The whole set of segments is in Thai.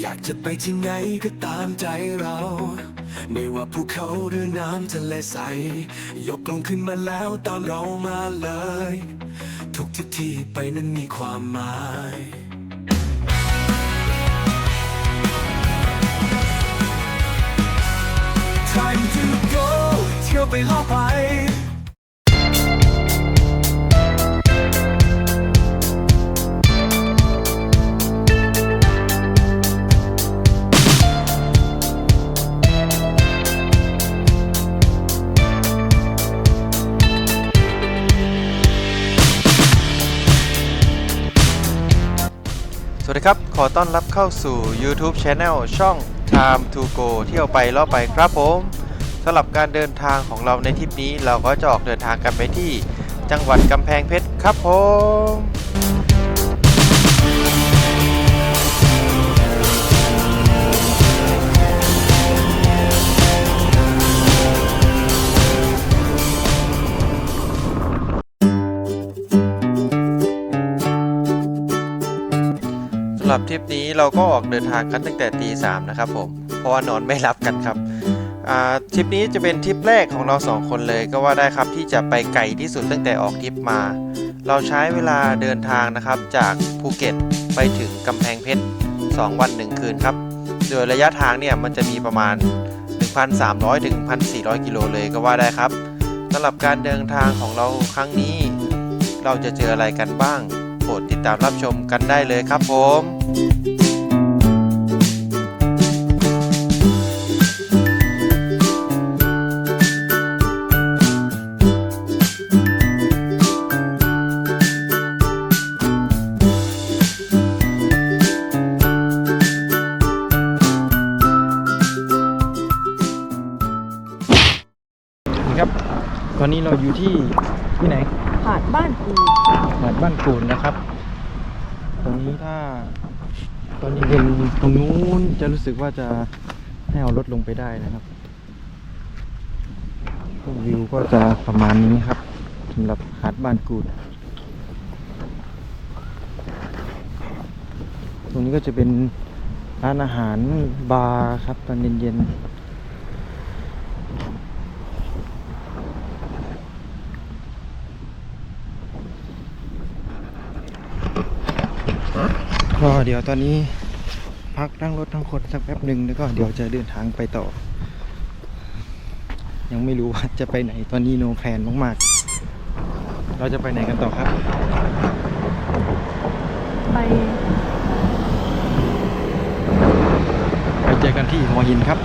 อยากจะไปที่ไหนก็ตามใจเรา ไม่ว่าภูเขาหรือน้ำทะเลใส ยกลงขึ้นมาแล้วตามเรามาเลย ทุกที่ที่ไปนั้นมีความหมาย Time to go เที่ยวไปลอบไป ครับ ขอต้อนรับเข้าสู่ YouTube Channel ช่อง Time to Go เที่ยวไปล่อไปครับผมสำหรับการเดินทางของเราในทริปนี้ เราก็จะออกเดินทางกันไปที่จังหวัดกำแพงเพชรครับผมำหรับทริปนี้เราก็ออกเดินทางกันตั้งแต่ตีสามนะครับผม เพราะว่านอนไม่รับกันครับทริปนี้จะเป็นทริปแรกของเราสองคนเลยก็ว่าได้ครับที่จะไปไกลที่สุดตั้งแต่ออกทริปมา เราใช้เวลาเดินทางนะครับจากภูเก็ตไปถึงกำแพงเพชร 2 วัน 1 คืนครับ โดยระยะทางเนี่ยมันจะมีประมาณ 1,300ถึง1,400 กิโลเลยก็ว่าได้ครับสำหรับการเดินทางของเราครั้งนี้ เราจะเจออะไรกันบ้าง ปรดติดตามรับชมกันได้เลยครับผมครับ ตอนนี้เราอยู่ที่ที่ไหน บ้านกูหาดบ้านกูนนะครับ ตรงนี้ถ้า ตอนนี้เป็นตรงนู้นจะรู้สึกว่าจะให้เอารถลงไปได้นะครับวิวก็จะประมาณนี้ครับสำหรับหาดบ้านกูด ตรงนี้ก็จะเป็นร้านอาหารบาร์ครับตอนเย็นๆ ก็ เดี๋ยวตอนนี้พักนั่งรถทั้งคนสักแป๊บหนึ่งแล้วก็เดี๋ยวจะเดินทางไปต่อ ยังไม่รู้ว่าจะไปไหนตอนนี้โนแพลนมากๆ เราจะไปไหนกันต่อครับ ไปไปเจอกันที่หัวหินครับ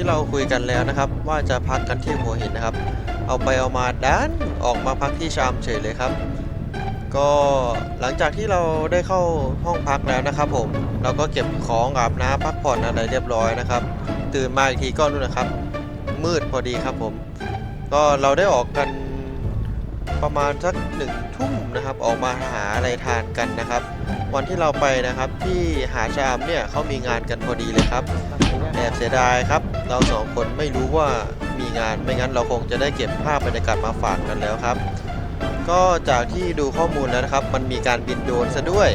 ที่เราคุยกันแล้วนะครับ ว่าจะพักกันที่หัวหินนะครับ เอาไปเอามาดันออกมาพักที่ชามเฉยเลยครับ ก็หลังจากที่เราได้เข้าห้องพักแล้วนะครับ ผมเราก็เก็บของอาบน้ำพักผ่อนอะไรเรียบร้อยนะครับ ตื่นมาอีกทีก็นู่นนะครับ มืดพอดีครับผม ก็เราได้ออกกันประมาณสักหนึ่งทุ่มนะครับ ออกมาหาอะไรทานกันนะครับ วันที่เราไปนะครับที่หาชะอำเนี่ยเขามีงานกันพอดีเลยครับแอบเสียดายครับ เราสองคนไม่รู้ว่ามีงานไม่งั้นเราคงจะได้เก็บภาพบรรยากาศมาฝากกันแล้วครับ ก็จากที่ดูข้อมูลแล้วนะครับ มันมีการบินโดรนซะด้วย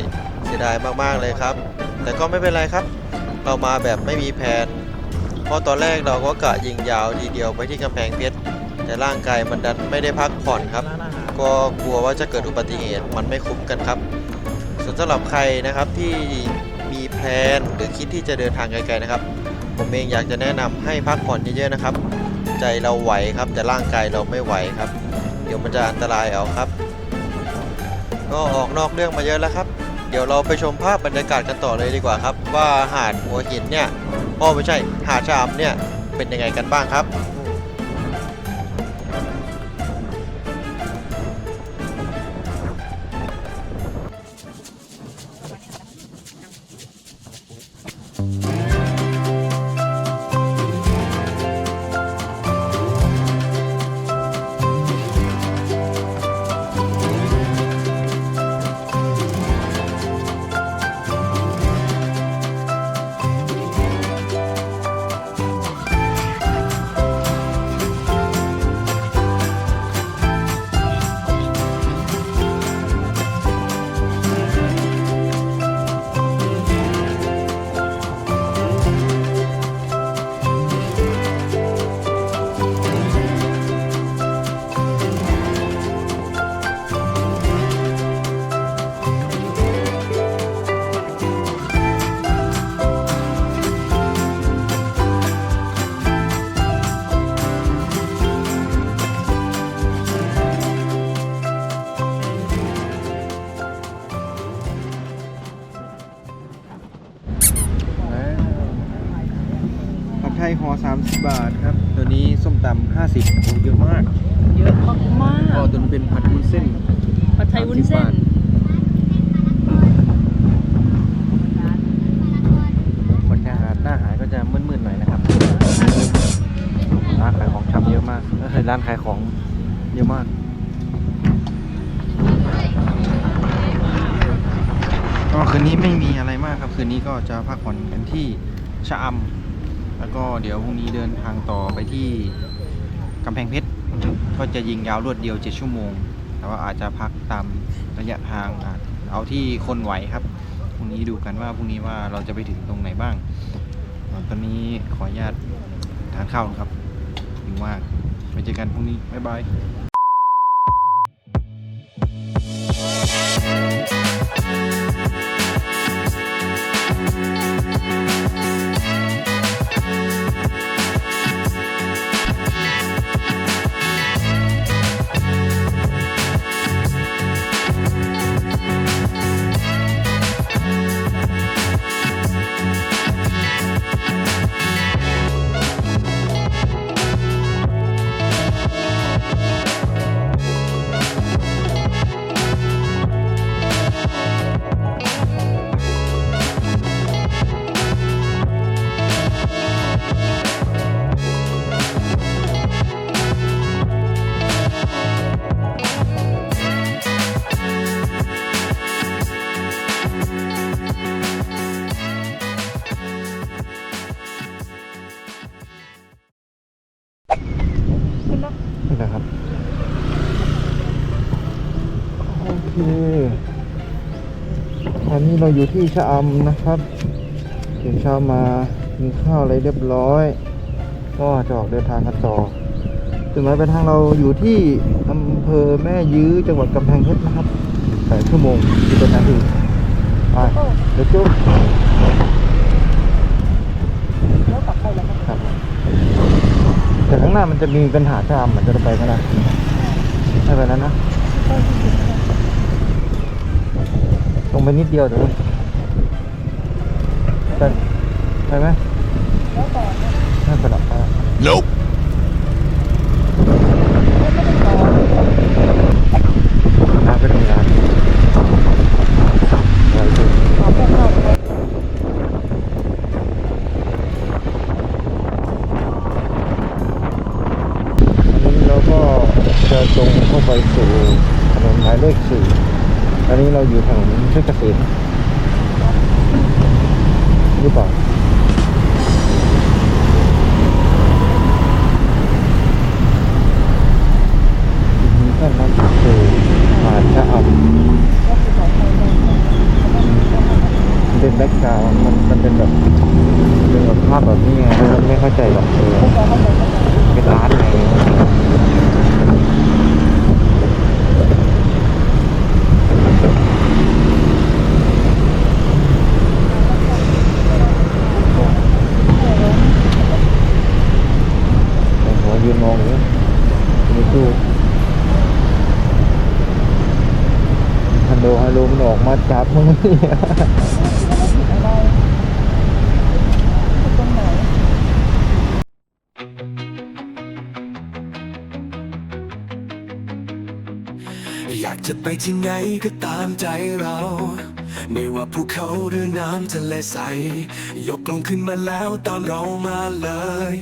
เสียดายมากๆเลยครับ แต่ก็ไม่เป็นไรครับ เรามาแบบไม่มีแผนเพราะตอนแรกเราก็กะยิงยาวทีเดียวไปที่กำแพงเพชรแต่ร่างกายมันดันไม่ได้พักผ่อนครับ ก็กลัวว่าจะเกิดอุบัติเหตุมันไม่คุ้มกันครับส่วนสำหรับใครนะครับที่มีแพลนหรือคิดที่จะเดินทางไกลๆนะครับ ผมเองอยากจะแนะนำให้พักผ่อนเยอะๆนะครับ ใจเราไหวครับแต่ร่างกายเราไม่ไหวครับ เดี๋ยวมันจะอันตรายเอาครับ ก็ออกนอกเรื่องมาเยอะแล้วครับ เดี๋ยวเราไปชมภาพบรรยากาศกันต่อเลยดีกว่าครับ ว่าหาดหัวหินเนี่ยอ๋อไม่ใช่หาดชะอำเนี่ยเป็นยังไงกันบ้างครับ ส้นๆผัดไทยวุ้นเส้น บรรยากาศหน้าหายก็จะมืดๆหน่อยนะครับ ร้านขายของชำเยอะมากเอ้ยร้านขายของเยอะมากก็คืนนี้ไม่มีอะไรมากครับ คืนนี้ก็จะพักผ่อนกันที่ชะอำแล้วก็เดี๋ยวพรุ่งนี้เดินทางต่อไปที่กำแพงเพชร ก็จะยิงยาวรวดเดียว 7 ชั่วโมง แต่ว่าอาจจะพักตามระยะทางอะเอาที่คนไหวครับพรุ่งนี้ดูกันว่าพรุ่งนี้ว่าเราจะไปถึงตรงไหนบ้างตอนนี้ขออนุญาตทานข้าวนะครับหิวมากไปเจอกันพรุ่งนี้บ๊ายบายนี่แโอตอนนี้เราอยู่ที่ชะอำนะครับตื่นเช้ามากินข้าวอะไรเรียบร้อย ก็จะออกเดินทางกันต่อจุดหมายปลายทางเราอยู่ที่อำเภอแม่ยื้อจังหวัดกำแพงเพชรนะครับแปดชั่วโมงที่เป็นนาทีไปเดี๋ยวจุ๊บครับแต่ข้างหน้ามันจะมีปัญหาชามเหมือนจะไปก็ได้ไม่ไปนั้นนะ ตรงไปนิดเดียวเดี๋ยวไปไปไหมไม่ไปหรอกไป Nope น้าไปทำงานไปดูอันนี้เราก็จะตรงเข้าไปสู่ถนนหมายเลขสี่อันนี้เราอยู่ถนนเพชรเกษมหรือเปล่า มีแค่นั้นคือหาดชะอำมันเป็นแบ็กกราวด์มันมันเป็นแบบเป็นแบบภาพแบบนี้ไงเราไม่เข้าใจหรอกเออเป็นอาร์ตไงแต่หัวยืนมองอยู่ไม่สู้ ถน โดฮารุมันออกมาจับมึงเนี่ย ตรงไหน อยากจะไปที่ไหนก็ตามใจเรา ไม่ว่าภูเขาหรือน้ำทะเลใส ยกลงขึ้นมาแล้วตามเรามาเลย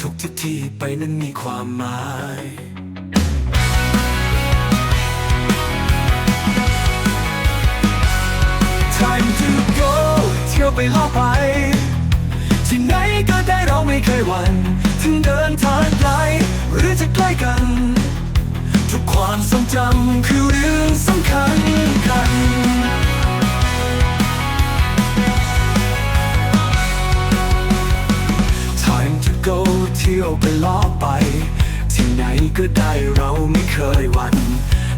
ทุกที่ที่ไปนั้นมีความหมาย Time to go เที่ยวไปล่อไป ที่ไหนก็ได้เราไม่เคยหวั่นถึงเดินทางไกลหรือจะใกล้กัน ทุกความทรงจำคือเรื่องสำคัญกัน Time to go เที่ยวไปล้อไป ที่ไหนก็ได้เราไม่เคยหวั่น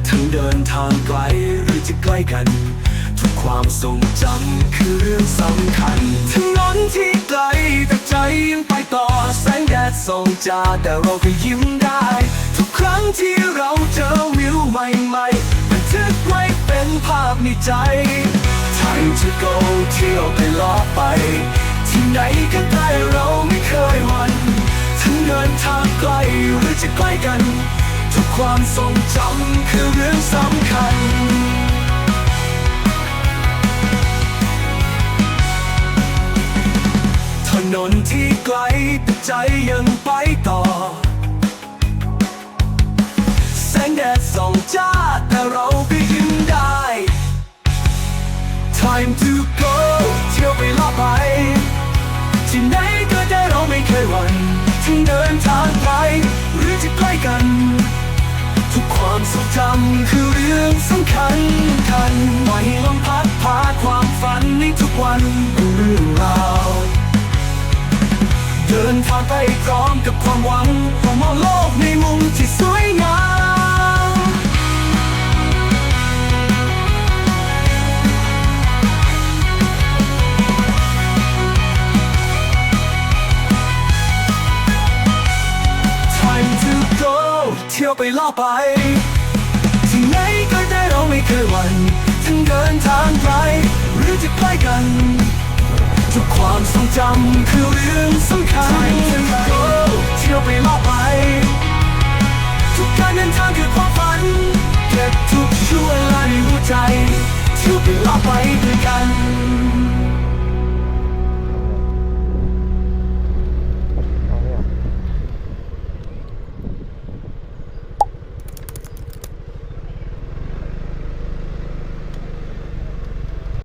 ทั้งเดินทางไกลหรือจะใกล้กัน ความทรงจำคือเรื่องสำคัญถนนที่ไกลแต่ใจยังไปต่อแสงแดดส่องจ้าแต่เราก็ยิ้มได้ ทุกครั้งที่เราเจอวิวใหม่ๆบันทึกไว้เป็นภาพในใจ Time to go เที่ยวไปล้อไป ที่ไหนก็ได้เราไม่เคยวันทั้งเดินทางไกลหรือจะใกล้กัน ทุกความทรงจำคือเรื่องสำคัญ นนที่ไกลแต่ใจยังไปต่อ แสงแดดส่องจ้าแต่เราก็ยิ้มได้ Time to go เที่ยวไปล่อไป ที่ไหนก็ได้เราไม่เคยหวั่นถึงเดินทางไกลหรือจะใกล้กัน ทุกความทรงจำคือเรื่องสำคัญกันปล่อยให้ลมพัดพาความฝันในทุกวันเรื่องราว เดินทางไปพร้อมกับความหวังผมมองโลกในมุมที่สวยงาม Time to go เที่ยวไปล่อไป ที่ไหนก็ได้เราไม่เคยหวั่นถึงเดินทางไกลหรือจะใกล้กัน ทุกความทรงจำคือเรื่องสำคัญ Time to go